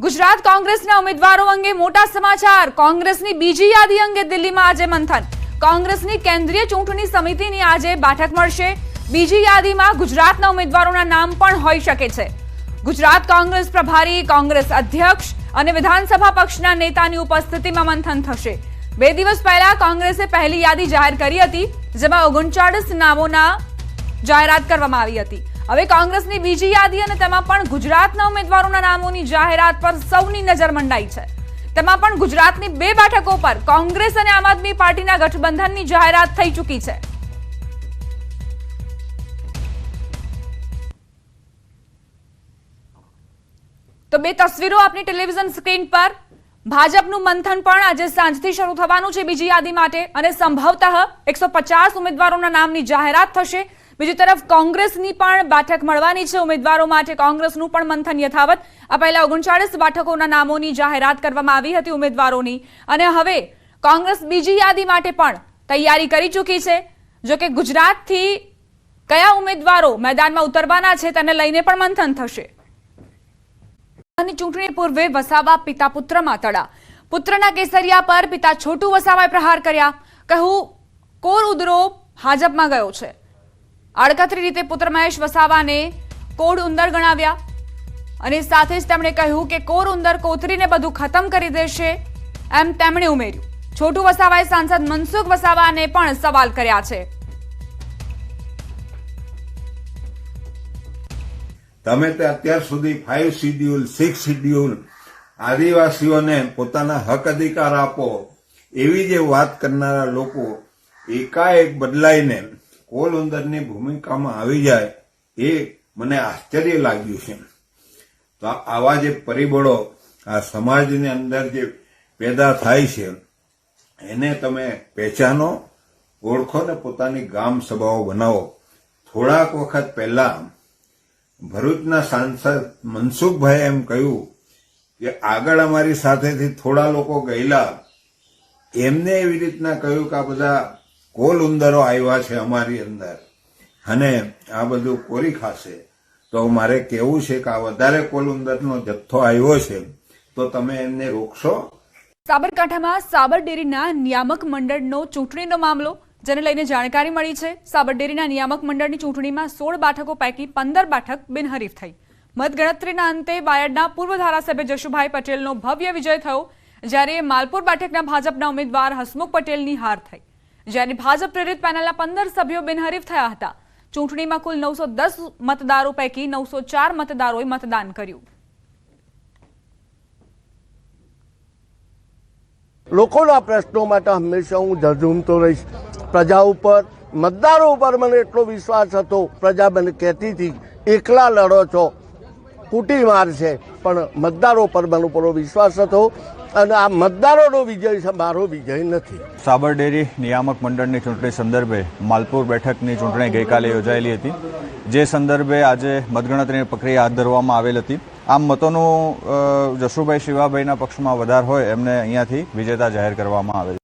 ગુજરાત કોંગ્રેસના ઉમેદવારો અંગે મોટા સમાચાર. કોંગ્રેસની બીજી યાદી અંગે દિલ્હીમાં આજે મંથન. કોંગ્રેસની કેન્દ્રીય ચૂંટણી સમિતિની આજે બેઠક મળશે. બીજી યાદીમાં ગુજરાતના ઉમેદવારોના નામ પણ હોઈ શકે છે. ગુજરાત કોંગ્રેસ પ્રભારી, કોંગ્રેસ અધ્યક્ષ અને વિધાનસભા પક્ષના નેતાની ઉપસ્થિતિમાં મંથન થશે. બે દિવસ પહેલા કોંગ્રેસે પહેલી યાદી જાહેર કરી હતી, જેમાં ઓગણચાળીસ નામોના જાહેરાત કરવામાં આવી હતી. હવે કોંગ્રેસની બીજી યાદી અને તેમાં પણ ગુજરાતના ઉમેદવારોના નામોની જાહેરાત પર સૌની નજર મંડાઈ છે. તેમાં પણ ગુજરાતની બે બેઠકો પર કોંગ્રેસ અને આમ આદમી પાર્ટીના ગઠબંધનની જાહેરાત થઈ ચૂકી છે. તો બે તસવીરો આપની ટેલિવિઝન સ્ક્રીન પર. ભાજપનું મંથન પણ આજે સાંજથી શરૂ થવાનું છે બીજી યાદી માટે અને સંભવતઃ એકસો ઉમેદવારોના નામની જાહેરાત થશે. બીજી તરફ કોંગ્રેસની પણ બેઠક મળવાની છે. ઉમેદવારો માટે કોંગ્રેસનું પણ મંથન યથાવત. આ પહેલા ઓગણચાળીસ બેઠકોના નામોની જાહેરાત કરવામાં આવી હતી ઉમેદવારોની. અને હવે કોંગ્રેસ બીજી યાદી માટે પણ તૈયારી કરી ચૂકી છે. જો કે ગુજરાતથી કયા ઉમેદવારો મેદાનમાં ઉતરવાના છે તેને લઈને પણ મંથન થશે. અને ચૂંટણી પૂર્વે વસાવા પિતા પુત્રમાં તડા. પુત્રના કેસરિયા પર પિતા છોટુ વસાવાએ પ્રહાર કર્યા. કહ્યું, કોર ઉદરો ભાજપમાં ગયો છે. આડકતરી રીતે પુત્ર મહેશ વસાવાને કોડ ઉંદર ગણાવ્યા. અને સાથે જ તેમણે કહ્યું કે કોર ઉંદર કોતરીને બધું ખતમ કરી દેશે એમ તેમણે ઉમેર્યું. છોટુ વસાવાએ સાંસદ મનસુખ વસાવાને પણ સવાલ કર્યા છે. તમે તે અત્યાર સુધી ફાઇવ શિડ્યુલ સિક્સ શિડ્યુલ આદિવાસીઓને પોતાના હક અધિકાર આપો એવી જે વાત કરનારા લોકો એકાએક બદલાઈને કોલ ઉંદરની ભૂમિકામાં આવી જાય એ મને આશ્ચર્ય લાગ્યું છે. તો આવા જે પરિબળો આ સમાજની અંદર જે પેદા થાય છે, એને તમે પહેચાનો, ઓળખો ને પોતાની ગામ સભાઓ બનાવો. થોડાક વખત પહેલા ભરૂચના સાંસદ મનસુખભાઈ એમ કહ્યું કે આગળ અમારી સાથેથી થોડા લોકો ગયેલા. એમને એવી રીતના કહ્યું કે આ બધા કોલ ઉંદરો આવ્યા છે અમારી અંદર. અને આ બધું કોરી ખાશે. તો મારે કેવું છે કે આ વધારે કોલ ઉંદરનો જથ્થો આવ્યો છે, તો તમે એમને રોકશો? સાબરકાંઠામાં સાબર નિયામક મંડળનો ચૂંટણીનો મામલો, જેને લઈને જાણકારી મળી છે. સાબર ડેરીના નિયામક મંડળની ચૂંટણીમાં સોળ બેઠકો પૈકી પંદર બેઠક બિનહરીફ થઈ. મતગણતરીના અંતે બાયડના પૂર્વ ધારાસભ્ય જશુભાઈ પટેલનો ભવ્ય વિજય થયો, જ્યારે માલપુર બેઠકના ભાજપના ઉમેદવાર હસમુખ પટેલની હાર થઈ. જ્યારે ભાજપ પ્રેરિત પેનલના પંદર સભ્યો બિનહરીફ થયા હતા. ચૂંટણીમાં કુલ નવસો મતદારો પૈકી નવસો મતદારોએ મતદાન કર્યું. લોકોના પ્રશ્નો માટે હંમેશા હું ઝઝૂમતો રહીશ. પ્રજા ઉપર, મતદારો ઉપર મને એટલો વિશ્વાસ હતો, પ્રજા મને કહેતી હતી, એકલા લડો છો. કુટી માર છે, પણ મતદારો પર મને પૂરો વિશ્વાસ હતો અને આ મતદારોનો વિજય મારો વિજય નથી. સાબર ડેરી નિયામક મંડળની ચૂંટણી સંદર્ભે માલપુર બેઠકની ચૂંટણી ગઈકાલે યોજાયેલી હતી. જે સંદર્ભે આજે મતગણતરીની પ્રક્રિયા હાથ ધરવામાં આવેલ હતી. આમ મતોનું જશુભાઈ શિવાભાઈના પક્ષમાં વધાર હોય એમને અહીંયાથી વિજેતા જાહેર કરવામાં આવે છે